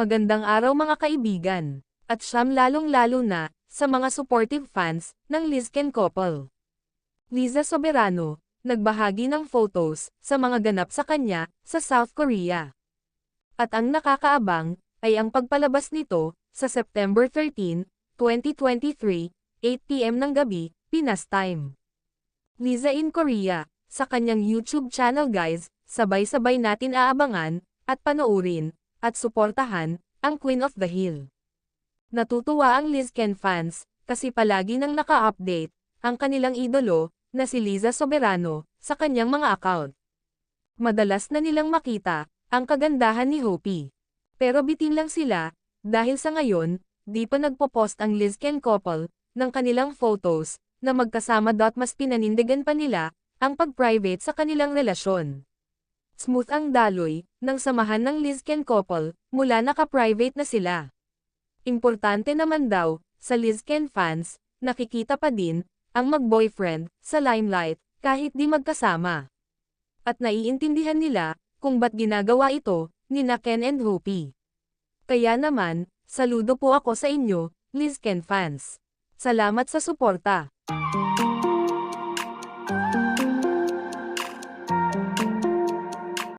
Magandang araw mga kaibigan, at siyam lalong-lalo na, sa mga supportive fans, ng Lizken couple. Liza Soberano, nagbahagi ng photos, sa mga ganap sa kanya, sa South Korea. At ang nakakaabang, ay ang pagpalabas nito, sa September 13, 2023, 8pm ng gabi, Pinas time. Liza in Korea, sa kanyang YouTube channel guys, sabay-sabay natin aabangan, at panoorin, at suportahan, ang Queen of the Hill. Natutuwa ang Lizken fans, kasi palagi nang naka-update, ang kanilang idolo, na si Liza Soberano, sa kanyang mga account. Madalas na nilang makita, ang kagandahan ni Hopi. Pero bitin lang sila, dahil sa ngayon, di pa nagpo-post ang Lizken couple, ng kanilang photos, na magkasama dot mas pinanindigan pa nila, ang pag-private sa kanilang relasyon. Smooth ang daloy, ng samahan ng Lizken couple, mula naka-private na sila. Importante naman daw, sa Lizken fans, nakikita pa din, ang mag-boyfriend, sa limelight, kahit di magkasama. At naiintindihan nila, kung ba't ginagawa ito, ni na Ken and Hopi. Kaya naman, saludo po ako sa inyo, Lizken fans. Salamat sa suporta.